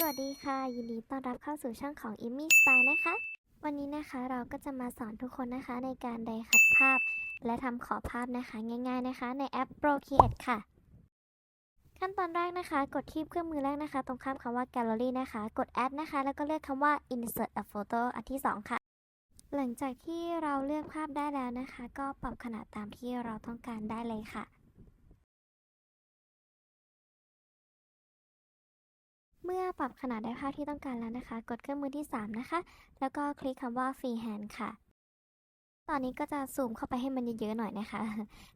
สวัสดีค่ะ ยินดีต้อนรับเข้าสู่ช่องของ i m m y Style นะคะ วันนี้นะคะเราก็จะมาสอนทุกคนนะคะในการไดคัดภาพ และทำขอภาพนะคะง่าย ๆนะคะ ในแอป Procreate ค่ะ ขั้นตอนแรกนะคะ กดที่เครื่องมือแรกนะคะ ตรงข้ามคำว่า Gallery นะคะ กด Add นะคะ แล้วก็เลือกคำว่า Insert a photo อันที่ 2 ค่ะ หลังจากที่เราเลือกภาพได้แล้วนะคะ ก็ปรับขนาดตามที่เราต้องการได้เลยค่ะ เมื่อปรับขนาดได้ภาพที่ต้องการแล้วนะคะ กดเครื่องมือที่ 3 นะคะ แล้วก็คลิกคำว่า Freehand ค่ะ ตอนนี้ก็จะซูมเข้าไปให้มันเยอะๆหน่อยนะคะ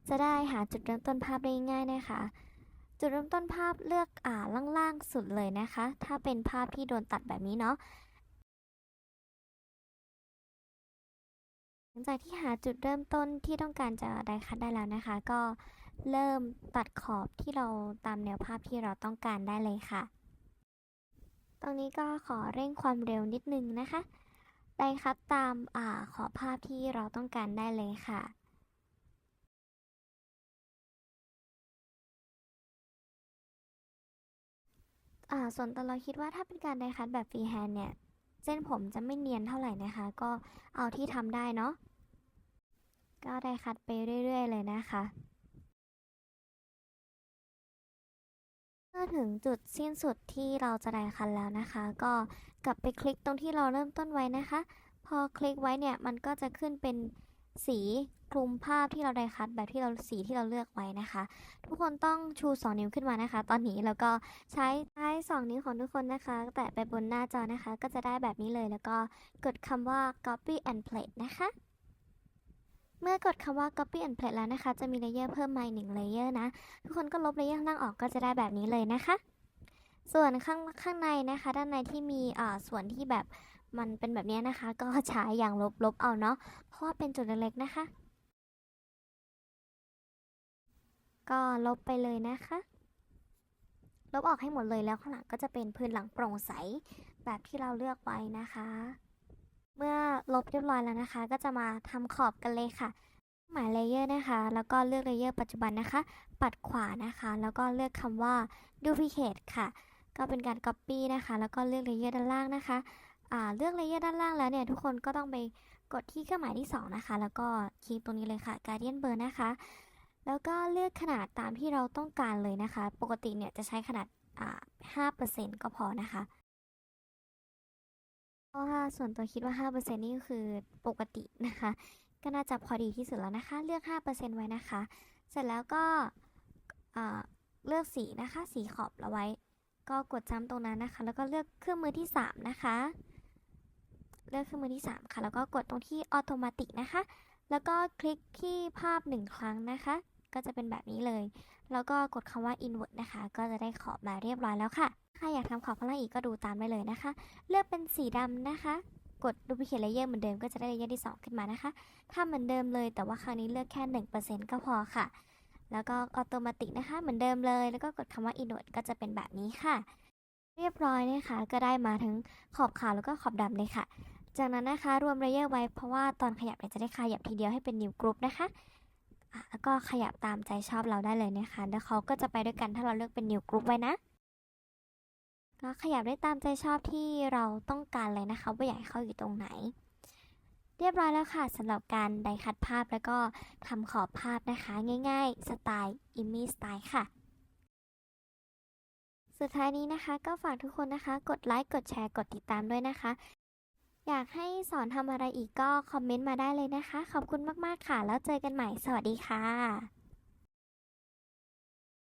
จะได้หาจุดเริ่มต้นภาพได้ง่ายนะคะ จุดเริ่มต้นภาพเลือกอ่าล่างๆสุดเลยนะคะ ถ้าเป็นภาพที่โดนตัดแบบนี้เนาะหลังจากที่หาจุดเริ่มต้นที่ต้องการจะไดคัดได้แล้วนะคะ ก็เริ่มตัดขอบที่เราตามแนวภาพที่เราต้องการได้เลยค่ะ ตรงนี้ก็ขอเร่งความเร็วนิดนึงนะคะไดคัดตามอ่าขอภาพที่เราต้องการได้เลยค่ะอ่าส่วนตัวเราคิดว่าถ้าเป็นการไดคัดแบบฟรีแฮนด์เนี่ย เส้นผมจะไม่เนียนเท่าไหร่นะคะ ก็เอาที่ทำได้เนาะก็ไดคัดไปเรื่อย ๆ เลยนะคะ อถึงจุดสิ้นสุดที่เราจะได้คัดแล้วนะคะ ก็กลับไปคลิกตรงที่เราเริ่มต้นไว้นะคะ พอคลิกไว้เนี่ยมันก็จะขึ้นเป็นสีคลุมภาพที่เราได้คัดแบบที่เราสีที่เราเลือกไว้นะคะ ทุกคนต้องชู 2 นิ้วขึ้นมานะคะ ตอนนี้แล้วก็ใช้ใช้2นิ้วของทุกคนนะคะ แตะไปบนหน้าจอนะคะ ก็จะได้แบบนี้เลยแล้วก็กดคำว่า copy and paste นะคะ เมื่อกดคำว่า copy and paste แล้วนะคะ จะมีเลเยอร์เพิ่มมาอีกหนึ่งเลเยอร์นะ ทุกคนก็ลบเลเยอร์ข้างล่างออกก็จะได้แบบนี้เลยนะคะ ส่วนข้างข้างในนะคะ ด้านในที่มีอ่าส่วนที่แบบมันเป็นแบบนี้นะคะ ก็ใช้อย่างลบลบเอาเนาะ เพราะว่าเป็นจุดเล็กๆนะคะ ก็ลบไปเลยนะคะ ลบออกให้หมดเลยแล้วข้างหลังก็จะเป็นพื้นหลังโปร่งใสแบบที่เราเลือกไว้นะคะ เมื่อลบเรียบร้อยแล้วนะคะ ก็จะมาทำขอบกันเลยค่ะ หมายเลเยอร์นะคะ แล้วก็เลือกเลเยอร์ปัจจุบันนะคะ ปัดขวานะคะ แล้วก็เลือกคำว่า duplicate ค่ะ ก็เป็นการ copy นะคะ แล้วก็เลือกเลเยอร์ด้านล่างนะคะอ่าเลือกเลเยอร์ด้านล่างแล้วเนี่ยทุกคนก็ต้องไปกดที่เครื่องหมายที่ 2 นะคะ แล้วก็คลิกตรงนี้เลยค่ะ Guardian Blur นะคะ แล้วก็เลือกขนาดตามที่เราต้องการเลยนะคะ ปกติเนี่ยจะใช้ขนาดอ่า5%ก็พอนะคะ เพราะว่าส่วนตัวคิดว่า 5%นี่คือปกตินะคะ ก็น่าจะพอดีที่สุดแล้วนะคะ เลือก 5%ไว้นะคะ เสร็จแล้วก็เลือกสีนะคะ สีขอบเราไว้ ก็กดจำตรงนั้นนะคะ แล้วก็เลือกเครื่องมือที่ 3 นะคะ เลือกเครื่องมือที่ 3 ค่ะ แล้วก็กดตรงที่ออโตม t ตินะคะ แล้วก็คลิกที่ภาพ 1 ครั้งนะคะ ก็จะเป็นแบบนี้เลย แล้วก็กดคำว่า invert นะคะ ก็จะได้ขอบมาเรียบร้อยแล้วค่ะ ถ้าอยากทำขอบข้างล่างอีกก็ดูตามได้เลยนะคะ เลือกเป็นสีดำนะคะ กด duplicate layer เหมือนเดิมก็จะได้เลเยอร์ที่ 2 ขึ้นมานะคะถ้าเหมือนเดิมเลย แต่ว่าครั้งนี้เลือกแค่ 1%ก็พอค่ะ แล้วก็ออโตม t ตินะคะ เหมือนเดิมเลย แล้วก็กดคำว่า invert ก็จะเป็นแบบนี้ค่ะ เรียบร้อยนะคะ ก็ได้มาทั้งขอบขาวแล้วก็ขอบดำเลยค่ะจากนั้นนะคะ รวมเลเยอร์ไว้เพราะว่าตอนขยับเนี่ยจะได้ขยับทีเดียวให้เป็นนิวกรุ๊ปนะคะ ก็ขยับตามใจชอบเราได้เลยนะคะแล้วเขาก็จะไปด้วยกันถ้าเราเลือกเป็นนิ้วกรุ๊ปไว้นะก็ขยับได้ตามใจชอบที่เราต้องการเลยนะคะว่าอยากให้เขาอยู่ตรงไหน เรียบร้อยแล้วค่ะสำหรับการไดคัดภาพแล้วก็ทำขอบภาพนะคะ ง่ายๆ สไตล์อิมมี่สไตล์ค่ะสุดท้ายนี้นะคะก็ฝากทุกคนนะคะ กดไลค์ กดแชร์ กดติดตามด้วยนะคะ อยากให้สอนทำอะไรอีกก็คอมเมนต์มาได้เลยนะคะ ขอบคุณมาก ๆ ค่ะ แล้วเจอกันใหม่ สวัสดีค่ะ